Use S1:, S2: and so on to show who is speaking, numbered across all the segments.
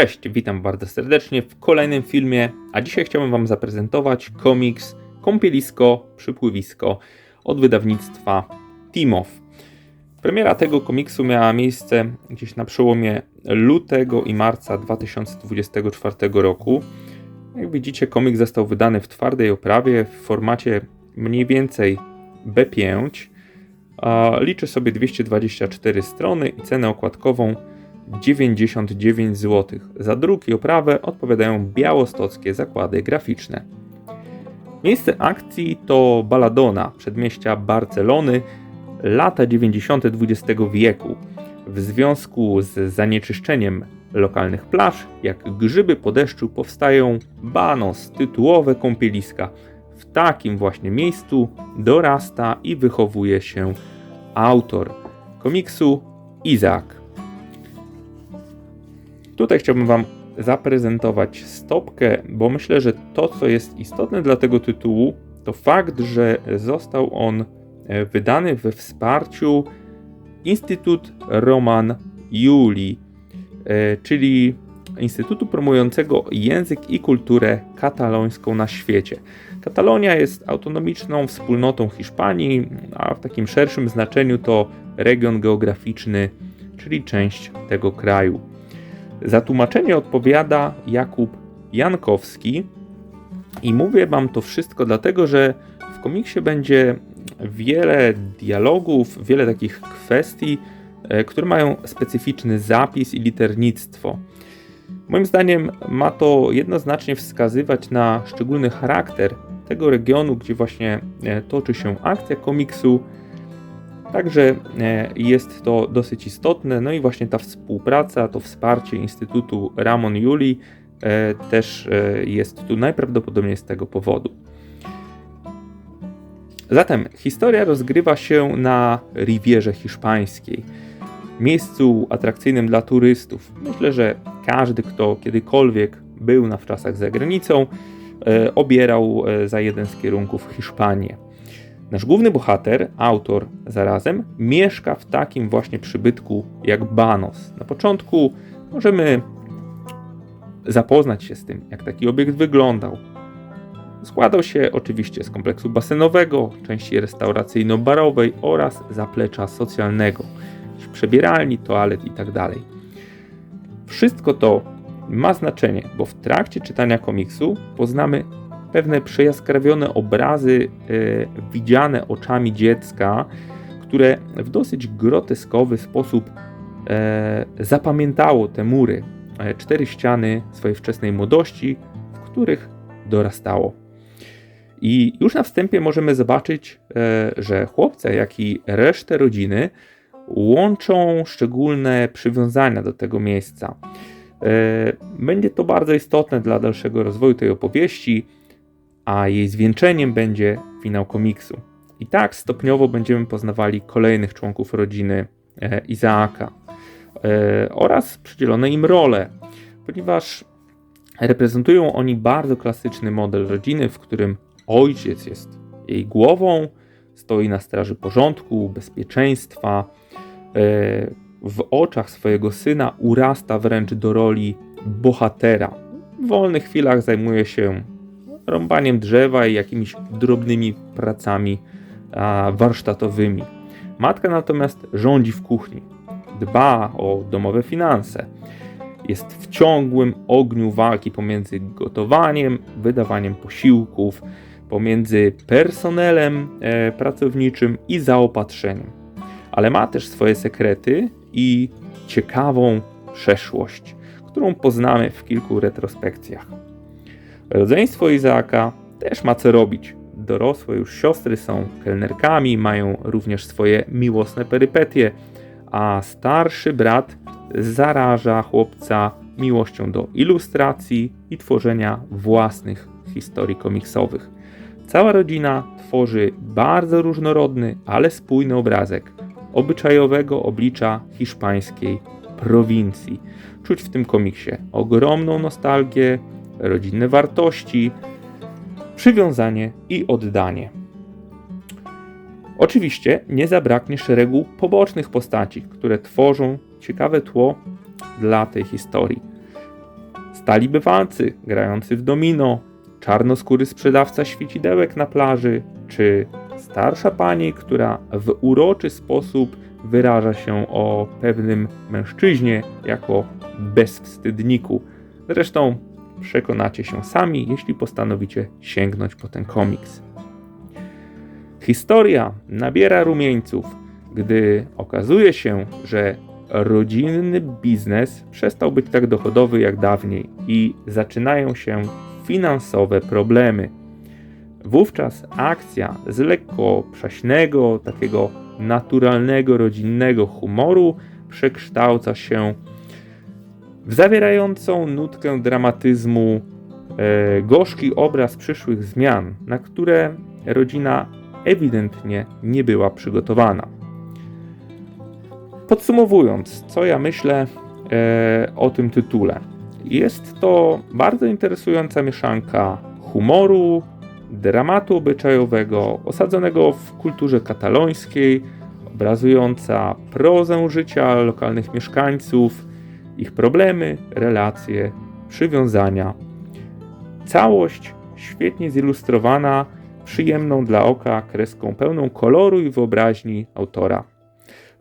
S1: Cześć, witam bardzo serdecznie w kolejnym filmie, a dzisiaj chciałbym Wam zaprezentować komiks Kąpielisko, Przypływisko od wydawnictwa Timow. Premiera tego komiksu miała miejsce gdzieś na przełomie lutego i marca 2024 roku. Jak widzicie, komiks został wydany w twardej oprawie w formacie mniej więcej B5. Liczy sobie 224 strony i cenę okładkową 99 zł. Za druk i oprawę odpowiadają białostockie zakłady graficzne. Miejsce akcji to Baladona, przedmieścia Barcelony, lata 90. XX wieku. W związku z zanieczyszczeniem lokalnych plaż, jak grzyby po deszczu, powstają banos, tytułowe kąpieliska. W takim właśnie miejscu dorasta i wychowuje się autor komiksu Izak. Tutaj chciałbym Wam zaprezentować stopkę, bo myślę, że to, co jest istotne dla tego tytułu, to fakt, że został on e, wydany we wsparciu Instytut Roman Juli, e, czyli Instytutu promującego język i kulturę katalońską na świecie. Katalonia jest autonomiczną wspólnotą Hiszpanii, a w takim szerszym znaczeniu to region geograficzny, czyli część tego kraju. Za tłumaczenie odpowiada Jakub Jankowski. I mówię Wam to wszystko dlatego, że w komiksie będzie wiele dialogów, wiele takich kwestii, e, które mają specyficzny zapis i liternictwo. Moim zdaniem ma to jednoznacznie wskazywać na szczególny charakter tego regionu, gdzie właśnie e, toczy się akcja komiksu Także e, jest to dosyć istotne. No i właśnie ta współpraca, to wsparcie Instytutu Ramon Juli e, też e, jest tu najprawdopodobniej z tego powodu. Zatem historia rozgrywa się na Rivierze Hiszpańskiej, miejscu atrakcyjnym dla turystów. Myślę, że każdy, kto kiedykolwiek był na wczasach za granicą, obierał za jeden z kierunków Hiszpanię. Nasz główny bohater, autor zarazem, mieszka w takim właśnie przybytku jak Banos. Na początku możemy zapoznać się z tym, jak taki obiekt wyglądał. Składał się oczywiście z kompleksu basenowego, części restauracyjno-barowej oraz zaplecza socjalnego, przebieralni, toalet itd. Tak Wszystko to ma znaczenie, bo w trakcie czytania komiksu poznamy pewne przejaskrawione obrazy e, widziane oczami dziecka, które w dosyć groteskowy sposób e, zapamiętało te mury, e, cztery ściany swojej wczesnej młodości, w których dorastało. I już na wstępie możemy zobaczyć, że chłopca, jak i resztę rodziny łączą szczególne przywiązania do tego miejsca. Będzie to bardzo istotne dla dalszego rozwoju tej opowieści a jej zwieńczeniem będzie finał komiksu. I tak stopniowo będziemy poznawali kolejnych członków rodziny e, Izaaka e, oraz przydzielone im role, ponieważ reprezentują oni bardzo klasyczny model rodziny, w którym ojciec jest jej głową, stoi na straży porządku, bezpieczeństwa. E, w oczach swojego syna urasta wręcz do roli bohatera. W wolnych chwilach zajmuje się rąbaniem drzewa i jakimiś drobnymi pracami warsztatowymi. Matka natomiast rządzi w kuchni, dba o domowe finanse. Jest w ciągłym ogniu walki pomiędzy gotowaniem, wydawaniem posiłków, pomiędzy personelem e, pracowniczym i zaopatrzeniem. Ale ma też swoje sekrety i ciekawą przeszłość, którą poznamy w kilku retrospekcjach. Rodzeństwo Izaaka też ma co robić. Dorosłe już siostry są kelnerkami, mają również swoje miłosne perypetie, a starszy brat zaraża chłopca miłością do ilustracji i tworzenia własnych historii komiksowych. Cała rodzina tworzy bardzo różnorodny, ale spójny obrazek obyczajowego oblicza hiszpańskiej prowincji. Czuć w tym komiksie ogromną nostalgię, rodzinne wartości, przywiązanie i oddanie. Oczywiście nie zabraknie szeregu pobocznych postaci, które tworzą ciekawe tło dla tej historii. stali bywalcy grający w domino, czarnoskóry sprzedawca świecidełek na plaży, czy starsza pani, która w uroczy sposób wyraża się o pewnym mężczyźnie jako bezwstydniku. Zresztą przekonacie się sami, jeśli postanowicie sięgnąć po ten komiks. Historia nabiera rumieńców, gdy okazuje się, że rodzinny biznes przestał być tak dochodowy jak dawniej i zaczynają się finansowe problemy. Wówczas akcja z lekko przaśnego, takiego naturalnego, rodzinnego humoru przekształca się w zawierającą nutkę dramatyzmu e, gorzki obraz przyszłych zmian, na które rodzina ewidentnie nie była przygotowana. Podsumowując, co ja myślę e, o tym tytule. Jest to bardzo interesująca mieszanka humoru, dramatu obyczajowego, osadzonego w kulturze katalońskiej, obrazująca prozę życia lokalnych mieszkańców, ich problemy, relacje, przywiązania. Całość świetnie zilustrowana, przyjemną dla oka kreską pełną koloru i wyobraźni autora.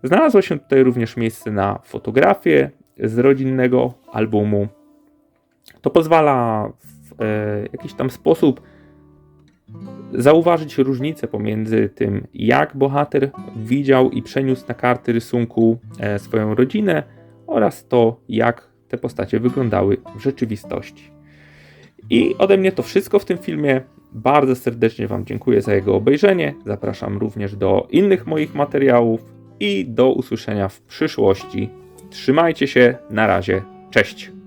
S1: Znalazło się tutaj również miejsce na fotografię z rodzinnego albumu. To pozwala w e, jakiś tam sposób zauważyć różnicę pomiędzy tym, jak bohater widział i przeniósł na karty rysunku e, swoją rodzinę, oraz to, jak te postacie wyglądały w rzeczywistości. I ode mnie to wszystko w tym filmie. Bardzo serdecznie Wam dziękuję za jego obejrzenie. Zapraszam również do innych moich materiałów i do usłyszenia w przyszłości. Trzymajcie się, na razie, cześć.